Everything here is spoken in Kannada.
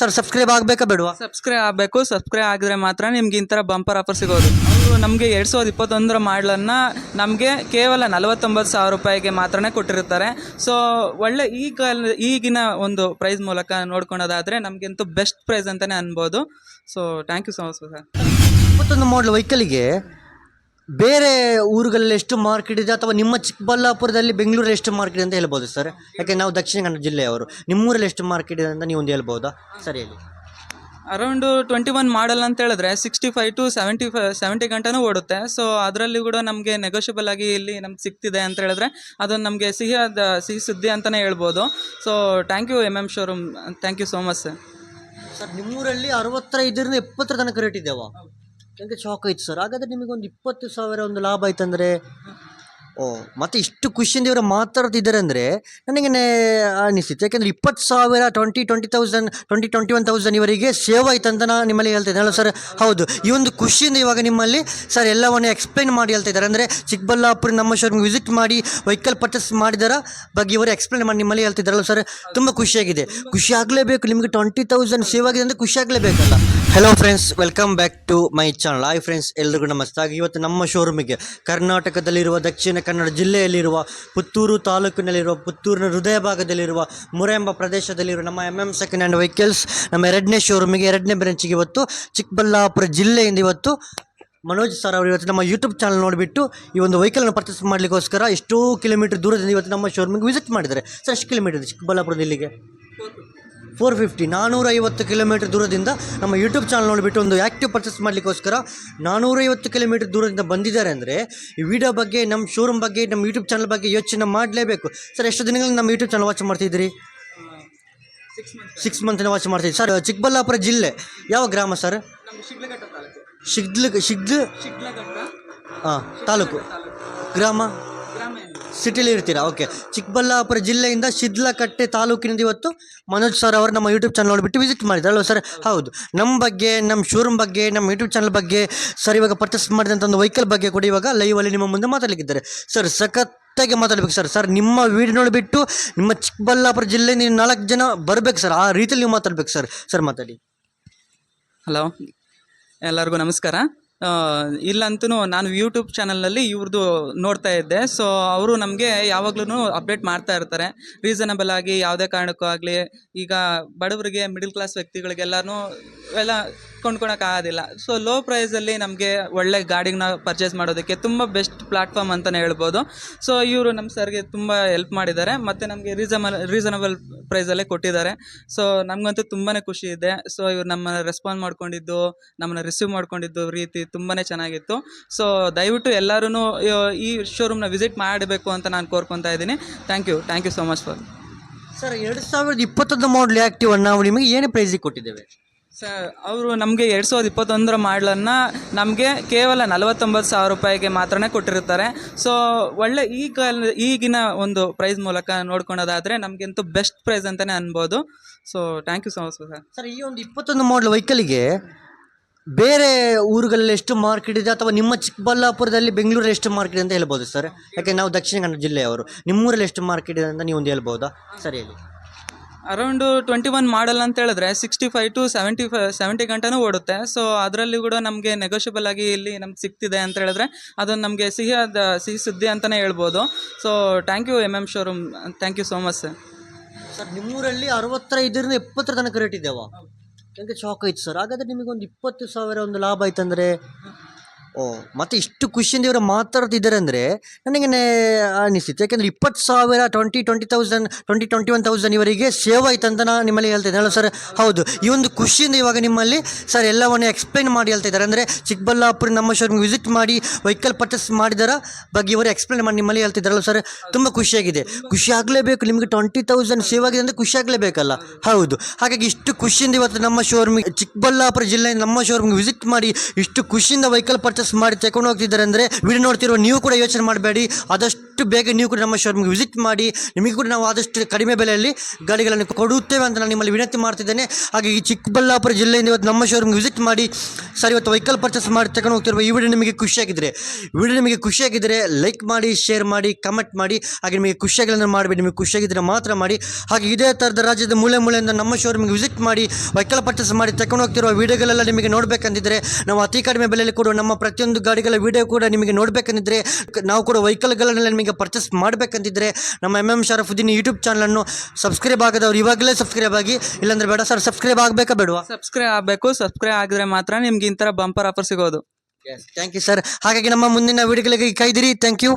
ಸರ್ ಸಬ್ಸ್ಕ್ರೈಬ್ ಆಗಬೇಕಾ ಬೇಡವಾ? ಸಬ್ಸ್ಕ್ರೈಬ್ ಆಗಬೇಕು ಸಬ್ಸ್ಕ್ರೈಬ್ ಆಗಿದ್ರೆ ಮಾತ್ರ ನಿಮ್ಗೆ ಇಂಥರ ಬಂಪರ್ ಆಫರ್ ಸಿಗೋದು. ಅವರು ನಮಗೆ ಎರಡು ಸಾವಿರದ ಇಪ್ಪತ್ತೊಂದರ ಮಾಡಲನ್ನು ನಮಗೆ ಕೇವಲ ನಲವತ್ತೊಂಬತ್ತು ಸಾವಿರ ರೂಪಾಯಿಗೆ ಮಾತ್ರನೇ ಕೊಟ್ಟಿರ್ತಾರೆ ಸೊ ಒಳ್ಳೆ ಈ ಕಾಲ ಈಗಿನ ಒಂದು ಪ್ರೈಸ್ ಮೂಲಕ ನೋಡ್ಕೊಳೋದಾದರೆ ನಮಗಂತೂ ಬೆಸ್ಟ್ ಪ್ರೈಸ್ ಅಂತಲೇ ಅನ್ಬೋದು. So thank you so much sir ಇಪ್ಪತ್ತೊಂದು ಮಾಡಲ್ ವೆಹಿಕಲ್ಗೆ ಬೇರೆ ಊರುಗಳಲ್ಲಿ ಎಷ್ಟು ಮಾರ್ಕೆಟ್ ಇದೆ ಅಥವಾ ನಿಮ್ಮ ಚಿಕ್ಕಬಳ್ಳಾಪುರದಲ್ಲಿ ಬೆಂಗಳೂರಲ್ಲಿ ಎಷ್ಟು ಮಾರ್ಕೆಟ್ ಅಂತ ಹೇಳ್ಬೋದು ಸರ್ ಯಾಕೆ ನಾವು ದಕ್ಷಿಣ ಕನ್ನಡ ಜಿಲ್ಲೆಯವರು ನಿಮ್ಮೂರಲ್ಲಿ ಎಷ್ಟು ಮಾರ್ಕೆಟ್ ಇದೆ ಅಂತ ನೀವು ಒಂದು ಹೇಳ್ಬೋದಾ? ಸರಿ ಹೇಳಿ. ಅರೌಂಡು ಟ್ವೆಂಟಿ ಒನ್ ಮಾಡಲ್ ಅಂತ ಹೇಳಿದ್ರೆ sixty five to seventy five seventy ಗಂಟೆನೂ ಓಡುತ್ತೆ. ಸೊ ಅದರಲ್ಲಿ ಕೂಡ ನಮಗೆ ನೆಗೋಷಿಯಬಲ್ ಆಗಿ ಇಲ್ಲಿ ನಮ್ಗೆ ಸಿಗ್ತಿದೆ ಅಂತ ಹೇಳಿದ್ರೆ ಅದೊಂದು ನಮಗೆ ಸಿಹಿಯಾದ ಸಿಹಿ ಸುದ್ದಿ ಅಂತಲೇ ಹೇಳ್ಬೋದು. So thank you M M showroom thank you so much sir sir ನಿಮ್ಮೂರಲ್ಲಿ ಅರವತ್ತೈದರಿಂದ ಇಪ್ಪತ್ತರ ತನಕ ರೇಟ್ ಇದೆಯಾ ನನಗೆ ಶಾಕ್ ಆಯ್ತು ಸರ್ ಹಾಗಾದ್ರೆ ನಿಮಗೊಂದು ಇಪ್ಪತ್ತು ಸಾವಿರ ಒಂದು ಲಾಭ ಆಯ್ತಂದ್ರೆ ಓ, ಮತ್ತೆ ಇಷ್ಟು ಖುಷಿಯಿಂದ ಇವರು ಮಾತಾಡ್ತಿದ್ದಾರೆ ಅಂದರೆ ನನಗೆ ಅನಿಸ್ತಿತ್ತು. ಯಾಕೆಂದರೆ ಇಪ್ಪತ್ತು ಸಾವಿರ twenty twenty thousand twenty twenty one thousand ಇವರಿಗೆ ಸೇವ್ ಆಯ್ತು ಅಂತ ನಾನು ನಿಮ್ಮಲ್ಲಿ ಹೇಳ್ತಿದ್ದೆ ಅಲ್ಲ ಸರ್ ಹೌದು. ಈ ಒಂದು ಖುಷಿಯಿಂದ ಇವಾಗ ನಿಮ್ಮಲ್ಲಿ ಸರ್ ಎಲ್ಲವನ್ನು ಎಕ್ಸ್ಪ್ಲೈನ್ ಮಾಡಿ ಹೇಳ್ತಾ ಇದ್ದಾರೆ ಅಂದರೆ ಚಿಕ್ಕಬಳ್ಳಾಪುರ ನಮ್ಮ ಶೋರೂಮ್ಗೆ ವಿಸಿಟ್ ಮಾಡಿ ವೆಹಿಕಲ್ ಪರ್ಚೇಸ್ ಮಾಡಿದರ ಬಗ್ಗೆ ಇವರು ಎಕ್ಸ್ಪ್ಲೈನ್ ಮಾಡಿ ನಿಮ್ಮಲ್ಲಿ ಹೇಳ್ತಿದ್ದಾರಲ್ಲ ಸರ್ ತುಂಬ ಖುಷಿಯಾಗಿದೆ. ಖುಷಿ ಆಗಲೇಬೇಕು. ನಿಮಗೆ ಟ್ವೆಂಟಿ ತೌಸಂಡ್ ಸೇವ್ ಆಗಿದೆ ಅಂದರೆ ಖುಷಿ ಆಗಲೇಬೇಕಲ್ಲ. Hello friends welcome back to my channel hi friends ಎಲ್ರಿಗೂ ನಮಸ್ತೆ. ಹಾಗೆ ಇವತ್ತು ನಮ್ಮ ಶೋರೂಮಿಗೆ ಕರ್ನಾಟಕದಲ್ಲಿರುವ, ದಕ್ಷಿಣ ಕನ್ನಡ ಜಿಲ್ಲೆಯಲ್ಲಿರುವ, ಪುತ್ತೂರು ತಾಲೂಕಿನಲ್ಲಿರುವ, ಪುತ್ತೂರಿನ ಹೃದಯ ಭಾಗದಲ್ಲಿರುವ ಮುರೆ ಎಂಬ ಪ್ರದೇಶದಲ್ಲಿರುವ ನಮ್ಮ M M second hand vehicles ನಮ್ಮ ಎರಡನೇ ಶೋರೂಮಿಗೆ ಎರಡನೇ ಬ್ರಾಂಚಿಗೆ ಇವತ್ತು ಚಿಕ್ಕಬಳ್ಳಾಪುರ ಜಿಲ್ಲೆಯಿಂದ ಇವತ್ತು ಮನೋಜ್ ಸರ್ ಅವರು ಇವತ್ತು ನಮ್ಮ ಯೂಟ್ಯೂಬ್ ಚಾನಲ್ ನೋಡಿಬಿಟ್ಟು ಈ ಒಂದು ವೆಹಿಕಲ್ನ ಪರ್ಚೇಸ್ ಮಾಡಲಿಕ್ಕೋಸ್ಕರ ಎಷ್ಟೋ ಕಿಲೋಮೀಟರ್ ದೂರದಿಂದ ಇವತ್ತು ನಮ್ಮ ಶೋರೂಮಿಗೆ ವಿಸಿಟ್ ಮಾಡಿದ್ದಾರೆ. ಸರ್ ಎಷ್ಟು ಕಿಲೋಮೀಟರ್ ಇದೆ ಚಿಕ್ಕಬಳ್ಳಾಪುರದಿಂದ ಇಲ್ಲಿಗೆ ಫೋರ್ ಫಿಫ್ಟಿ ನಾನ್ನೂರೈವತ್ತು ಕಿಲೋಮೀಟರ್ ದೂರದಿಂದ ನಮ್ಮ ಯೂಟ್ಯೂಬ್ ಚಾನಲ್ ನೋಡಿಬಿಟ್ಟು ಒಂದು ಆ್ಯಕ್ಟಿವ್ ಪರ್ಚೇಸ್ ಮಾಡಲಿಕ್ಕೋಸ್ಕರ ನಾನ್ನೂರೈವತ್ತು ಕಿಲೋಮೀಟರ್ ದೂರದಿಂದ ಬಂದಿದ್ದಾರೆ ಅಂದರೆ ಈ ವಿಡಿಯೋ ಬಗ್ಗೆ ನಮ್ಮ ಶೋರೂಮ್ ಬಗ್ಗೆ ನಮ್ಮ ಯೂಟ್ಯೂಬ್ ಚಾನಲ್ ಬಗ್ಗೆ ಯೋಚನೆ ಮಾಡಲೇಬೇಕು. ಸರ್ ಎಷ್ಟು ದಿನಗಳಿಂದ ನಮ್ಮ ಯೂಟ್ಯೂಬ್ ಚಾನಲ್ ವಾಚ್ ಮಾಡ್ತಿದ್ದೀರಿ? ಸಿಕ್ಸ್ ಮಂತಿನ ವಾಚ್ ಮಾಡ್ತೀವಿ ಸರ್ ಚಿಕ್ಕಬಳ್ಳಾಪುರ ಜಿಲ್ಲೆ ಯಾವ ಗ್ರಾಮ ಸರ್? ಶಿಗ್ಲ ಶಿಗ್ಲ? ಹಾಂ ತಾಲೂಕು. ಗ್ರಾಮ? ಸಿಟಿಲಿ ಇರ್ತೀರಾ? ಓಕೆ ಚಿಕ್ಕಬಳ್ಳಾಪುರ ಜಿಲ್ಲೆಯಿಂದ ಶಿದ್ಲಕಟ್ಟೆ ತಾಲೂಕಿನಿಂದ ಇವತ್ತು ಮನೋಜ್ ಸರ್ ಅವರು ನಮ್ಮ ಯೂಟ್ಯೂಬ್ ಚಾನಲ್ ನೋಡಿಬಿಟ್ಟು ವಿಸಿಟ್ ಮಾಡಿದ್ದಾರೆ. ಅಲ್ವಾ ಸರ್ ಹೌದು. ನಮ್ಮ ಬಗ್ಗೆ ನಮ್ಮ ಶೋರೂಮ್ ಬಗ್ಗೆ ನಮ್ಮ ಯೂಟ್ಯೂಬ್ ಚಾನಲ್ ಬಗ್ಗೆ ಸರ್ ಇವಾಗ ಪರ್ಚೇಸ್ ಮಾಡಿದಂಥ ಒಂದು ವೆಹಿಕಲ್ ಬಗ್ಗೆ ಕೂಡ ಇವಾಗ ಲೈವಲ್ಲಿ ನಿಮ್ಮ ಮುಂದೆ ಮಾತಾಡಲಿಕ್ಕಿದ್ದಾರೆ. ಸರ್ ಸಖತ್ತಾಗಿ ಮಾತಾಡ್ಬೇಕು ಸರ್ ಸರ್ ನಿಮ್ಮ ವೀಡಿಯೋ ನೋಡಿಬಿಟ್ಟು ನಿಮ್ಮ ಚಿಕ್ಕಬಳ್ಳಾಪುರ ಜಿಲ್ಲೆ ನೀವು ನಾಲ್ಕು ಜನ ಬರಬೇಕು ಸರ್ ಆ ರೀತಿಯಲ್ಲಿ ನೀವು ಮಾತಾಡ್ಬೇಕು ಸರ್ ಸರ್ ಮಾತಾಡಿ. ಹಲೋ ಎಲ್ಲರಿಗೂ ನಮಸ್ಕಾರ. ಇಲ್ಲಂತೂ ನಾನು ಯೂಟ್ಯೂಬ್ ಚಾನಲ್ನಲ್ಲಿ ಇವ್ರದ್ದು ನೋಡ್ತಾ ಇದ್ದೆ. ಸೊ ಅವರು ನಮಗೆ ಯಾವಾಗ್ಲೂ ಅಪ್ಡೇಟ್ ಮಾಡ್ತಾ ಇರ್ತಾರೆ. ರೀಸನಬಲ್ ಆಗಿ, ಯಾವುದೇ ಕಾರಣಕ್ಕೂ ಆಗಲಿ, ಈಗ ಬಡವರಿಗೆ ಮಿಡಿಲ್ ಕ್ಲಾಸ್ ವ್ಯಕ್ತಿಗಳಿಗೆಲ್ಲನೂ ಎಲ್ಲ ಕೊಂಡ್ಕೊಳಕ್ಕಾಗೋದಿಲ್ಲ ಸೊ ಲೋ ಪ್ರೈಸಲ್ಲಿ ನಮಗೆ ಒಳ್ಳೆ ಗಾಡಿನ ಪರ್ಚೇಸ್ ಮಾಡೋದಕ್ಕೆ ತುಂಬ ಬೆಸ್ಟ್ ಪ್ಲಾಟ್ಫಾರ್ಮ್ ಅಂತಲೇ ಹೇಳ್ಬೋದು. ಸೊ ಇವರು ನಮ್ಮ ಸರ್ಗೆ ತುಂಬ ಹೆಲ್ಪ್ ಮಾಡಿದ್ದಾರೆ. ಮತ್ತು ನಮಗೆ ರೀಸನಬಲ್ ರೀಸನಬಲ್ ಪ್ರೈಸಲ್ಲೇ ಕೊಟ್ಟಿದ್ದಾರೆ. ಸೊ ನಮಗಂತೂ ತುಂಬಾ ಖುಷಿ ಇದೆ. ಸೊ ಇವ್ರು ನಮ್ಮನ್ನು ರೆಸ್ಪಾನ್ಸ್ ಮಾಡ್ಕೊಂಡಿದ್ದು, ನಮ್ಮನ್ನ ರಿಸೀವ್ ಮಾಡ್ಕೊಂಡಿದ್ದು ರೀತಿ ತುಂಬಾ ಚೆನ್ನಾಗಿತ್ತು. ಸೊ ದಯವಿಟ್ಟು ಎಲ್ಲರೂ ಈ ಶೋರೂಮ್ನ ವಿಸಿಟ್ ಮಾಡಬೇಕು ಅಂತ ನಾನು ಕೋರ್ಕೊತಾ ಇದ್ದೀನಿ. Thank you thank you so much for sir ಎರಡು ಸಾವಿರದ ಇಪ್ಪತ್ತೊಂದು ಮಾಡಲ್ ಆ್ಯಕ್ಟಿವ್ ನಾವು ನಿಮಗೆ ಏನೇ ಪ್ರೈಸಿಗೆ ಕೊಟ್ಟಿದ್ದೇವೆ? ಸರ್ ಅವರು ನಮಗೆ ಎರಡು ಸಾವಿರದ ಇಪ್ಪತ್ತೊಂದರ ಮಾಡಲನ್ನು ನಮಗೆ ಕೇವಲ ನಲವತ್ತೊಂಬತ್ತು ಸಾವಿರ ರೂಪಾಯಿಗೆ ಮಾತ್ರನೇ ಕೊಟ್ಟಿರ್ತಾರೆ ಸೊ ಒಳ್ಳೆ ಈ ಕಾಲ, ಈಗಿನ ಒಂದು ಪ್ರೈಸ್ ಮೂಲಕ ನೋಡ್ಕೊಳೋದಾದರೆ ನಮಗಂತೂ ಬೆಸ್ಟ್ ಪ್ರೈಸ್ ಅಂತಲೇ ಅನ್ಬೋದು. So thank you so much sir sir, ಈ ಒಂದು ಇಪ್ಪತ್ತೊಂದು ಮಾಡಲ್ ವೆಹಿಕಲ್ಗೆ ಬೇರೆ ಊರುಗಳಲ್ಲಿ ಎಷ್ಟು ಮಾರ್ಕೆಟ್ ಇದೆ ಅಥವಾ ನಿಮ್ಮ ಚಿಕ್ಕಬಳ್ಳಾಪುರದಲ್ಲಿ ಬೆಂಗಳೂರಲ್ಲಿ ಎಷ್ಟು ಮಾರ್ಕೆಟ್ ಅಂತ ಹೇಳ್ಬೋದು ಸರ್ ಯಾಕೆ, ನಾವು ದಕ್ಷಿಣ ಕನ್ನಡ ಜಿಲ್ಲೆಯವರು. ನಿಮ್ಮೂರಲ್ಲಿ ಎಷ್ಟು ಮಾರ್ಕೆಟ್ ಇದೆ ಅಂತ ನೀವು ಒಂದು ಹೇಳ್ಬೋದಾ? ಸರಿ, ಹೇಳಿ. ಅರೌಂಡು ಟ್ವೆಂಟಿ ಒನ್ ಮಾಡಲ್ ಅಂತ ಹೇಳಿದ್ರೆ sixty five to seventy five seventy ಗಂಟೆನೂ ಓಡುತ್ತೆ. ಸೊ ಅದರಲ್ಲಿ ಕೂಡ ನಮಗೆ ನೆಗೋಷಿಯಬಲ್ ಆಗಿ ಇಲ್ಲಿ ನಮ್ಗೆ ಸಿಗ್ತಿದೆ ಅಂತ ಹೇಳಿದ್ರೆ ಅದೊಂದು ನಮಗೆ ಸಿಹಿಯಾದ ಸಿಹಿ ಸುದ್ದಿ ಅಂತಲೇ ಹೇಳ್ಬೋದು. So thank you M M showroom thank you so much sir sir ನಿಮ್ಮೂರಲ್ಲಿ ಅರವತ್ತೈದರಿಂದ ಎಪ್ಪತ್ತರ ತನಕ ರೇಟ್ ಇದ್ದಾವೆ ನನಗೆ ಶಾಕ್ ಆಯ್ತು ಸರ್ ಹಾಗಾದರೆ ನಿಮಗೊಂದು ಇಪ್ಪತ್ತು ಸಾವಿರ ಒಂದು ಲಾಭ ಆಯ್ತಂದ್ರೆ? ಓ, ಮತ್ತೆ ಇಷ್ಟು ಖುಷಿಯಿಂದ ಇವರು ಮಾತಾಡ್ತಿದ್ದಾರೆ ಅಂದರೆ ನನಗೆ ಅನಿಸ್ತಿತ್ತು. ಯಾಕೆಂದರೆ ಇಪ್ಪತ್ತು ಸಾವಿರ twenty twenty thousand twenty twenty one thousand ಇವರಿಗೆ ಸೇವ್ ಆಯ್ತು ಅಂತ ನಾನು ನಿಮ್ಮಲ್ಲಿ ಹೇಳ್ತಿದ್ದೆ ಅಲ್ಲ ಸರ್, ಹೌದು. ಈ ಒಂದು ಖುಷಿಯಿಂದ ಇವಾಗ ನಿಮ್ಮಲ್ಲಿ ಸರ್ ಎಲ್ಲವನ್ನು ಎಕ್ಸ್ಪ್ಲೈನ್ ಮಾಡಿ ಹೇಳ್ತಿದ್ದಾರೆ. ಅಂದರೆ ಚಿಕ್ಕಬಳ್ಳಾಪುರ ನಮ್ಮ ಶೋರೂಮ್ಗೆ ವಿಸಿಟ್ ಮಾಡಿ ವೆಹಿಕಲ್ ಪರ್ಚೇಸ್ ಮಾಡಿದರ ಬಗ್ಗೆ ಇವರು ಎಕ್ಸ್ಪ್ಲೈನ್ ಮಾಡಿ ನಿಮ್ಮಲ್ಲಿ ಹೇಳ್ತಿದ್ದಾರಲ್ಲ ಸರ್, ತುಂಬ ಖುಷಿಯಾಗಿದೆ ಖುಷಿ ಆಗಲೇಬೇಕು. ನಿಮಗೆ ಟ್ವೆಂಟಿ ತೌಸಂಡ್ ಸೇವ್ ಆಗಿದೆ ಅಂದರೆ ಖುಷಿ ಆಗಲೇಬೇಕಲ್ಲ. ಹೌದು. ಹಾಗಾಗಿ ಇಷ್ಟು ಖುಷಿಯಿಂದ ಇವತ್ತು ನಮ್ಮ ಶೋರೂಮಿಗೆ ಚಿಕ್ಕಬಳ್ಳಾಪುರ ಜಿಲ್ಲೆಯಿಂದ ನಮ್ಮ ಶೋರೂಮ್ಗೆ ವಿಸಿಟ್ ಮಾಡಿ ಇಷ್ಟು ಖುಷಿಯಿಂದ ವೆಹಿಕಲ್ ಪರ್ಚೇಸ್ ಮಾಡಿ ತಗೊಂಡು ಹೋಗ್ತಿದ್ದಾರೆ ಅಂದರೆ ವಿಡಿಯೋ ನೋಡ್ತಿರೋ ನೀವು ಕೂಡ ಯೋಚನೆ ಮಾಡಬೇಡಿ. ಆದಷ್ಟು ಆದಷ್ಟು ಬೇಗ ನೀವು ಕೂಡ ನಮ್ಮ ಶೋರೂಮ್ಗೆ ವಿಸಿಟ್ ಮಾಡಿ, ನಿಮಗೆ ಕೂಡ ನಾವು ಆದಷ್ಟು ಕಡಿಮೆ ಬೆಲೆಯಲ್ಲಿ ಗಾಡಿಗಳನ್ನು ಕೊಡುತ್ತೇವೆ ಅಂತ ನಾನು ನಿಮ್ಮಲ್ಲಿ ವಿನಂತಿ ಮಾಡ್ತಿದ್ದೇನೆ. ಹಾಗೆ ಈ ಚಿಕ್ಕಬಳ್ಳಾಪುರ ಜಿಲ್ಲೆಯಿಂದ ಇವತ್ತು ನಮ್ಮ ಶೋರೂಮ್ಗೆ ವಿಸಿಟ್ ಮಾಡಿ, ಸರ್ ಇವತ್ತು ವೆಹಿಕಲ್ ಪರ್ಚೇಸ್ ಮಾಡಿ ತಗೊಂಡು ಹೋಗ್ತಿರುವ ಈ ವಿಡಿಯೋ ನಿಮಗೆ ಖುಷಿಯಾಗಿದ್ದರೆ ವಿಡಿಯೋ ನಿಮಗೆ ಖುಷಿಯಾಗಿದ್ದರೆ ಲೈಕ್ ಮಾಡಿ ಶೇರ್ ಮಾಡಿ ಕಮೆಂಟ್ ಮಾಡಿ, ಹಾಗೆ ನಿಮಗೆ ಖುಷಿಯಾಗಿಲ್ಲ ಮಾಡಬೇಡಿ, ನಿಮಗೆ ಖುಷಿಯಾಗಿದ್ದರೆ ಮಾತ್ರ ಮಾಡಿ. ಹಾಗೆ ಇದೇ ಥರದ ರಾಜ್ಯದ ಮೂಲೆ ಮೂಲೆಯಿಂದ ನಮ್ಮ ಶೋರೂಮ್ಗೆ ವಿಸಿಟ್ ಮಾಡಿ ವೆಹಿಕಲ್ ಪರ್ಚೇಸ್ ಮಾಡಿ ತಗೊಂಡು ಹೋಗ್ತಿರುವ ವಿಡಿಯೋಗಳೆಲ್ಲ ನಿಮಗೆ ನೋಡಬೇಕಂದಿದ್ದರೆ ನಾವು ಅತಿ ಕಡಿಮೆ ಬೆಲೆಯಲ್ಲಿ ಕೂಡ ನಮ್ಮ ಪ್ರತಿಯೊಂದು ಗಾಡಿಗಳ ವಿಡಿಯೋ ಕೂಡ ನಿಮಗೆ ನೋಡಬೇಕಂದಿದ್ದರೆ ನಾವು ಕೂಡ ವೆಹಿಕಲ್ಗಳನ್ನೆಲ್ಲ ನಿಮಗೆ ಪರ್ಚೇಸ್ ಮಾಡಬೇಕಂತಿದ್ದರೆ ನಮ್ಮ ಎಂ ಎಂ ಶರಫುದ್ದೀನ್ ಯೂಟ್ಯೂಬ್ ಚಾನಲನ್ನು ಸಬ್ಸ್ಕ್ರೈಬ್ ಆಗದವ್ರು ಇವಾಗಲೇ ಸಬ್ಸ್ಕ್ರೈಬ್ ಆಗಿ ಇಲ್ಲಾಂದ್ರೆ ಬೇಡ ಸರ್ ಸಬ್ಸ್ಕ್ರೈಬ್ ಆಗಬೇಕಾ ಬೇಡವಾ? ಸಬ್ಸ್ಕ್ರೈಬ್ ಆಗಬೇಕು ಸಬ್ಸ್ಕ್ರೈಬ್ ಆಗಿದ್ರೆ ಮಾತ್ರ ನಿಮ್ಗೆ ಇಂಥರ ಬಂಪರ್ ಆಫರ್ ಸಿಗೋದು. ಥ್ಯಾಂಕ್ ಯು ಸರ್ ಹಾಗಾಗಿ ನಮ್ಮ ಮುಂದಿನ ವೀಡಿಯೋಗಳಿಗೆ ಕೈದಿರಿ ಥ್ಯಾಂಕ್ ಯು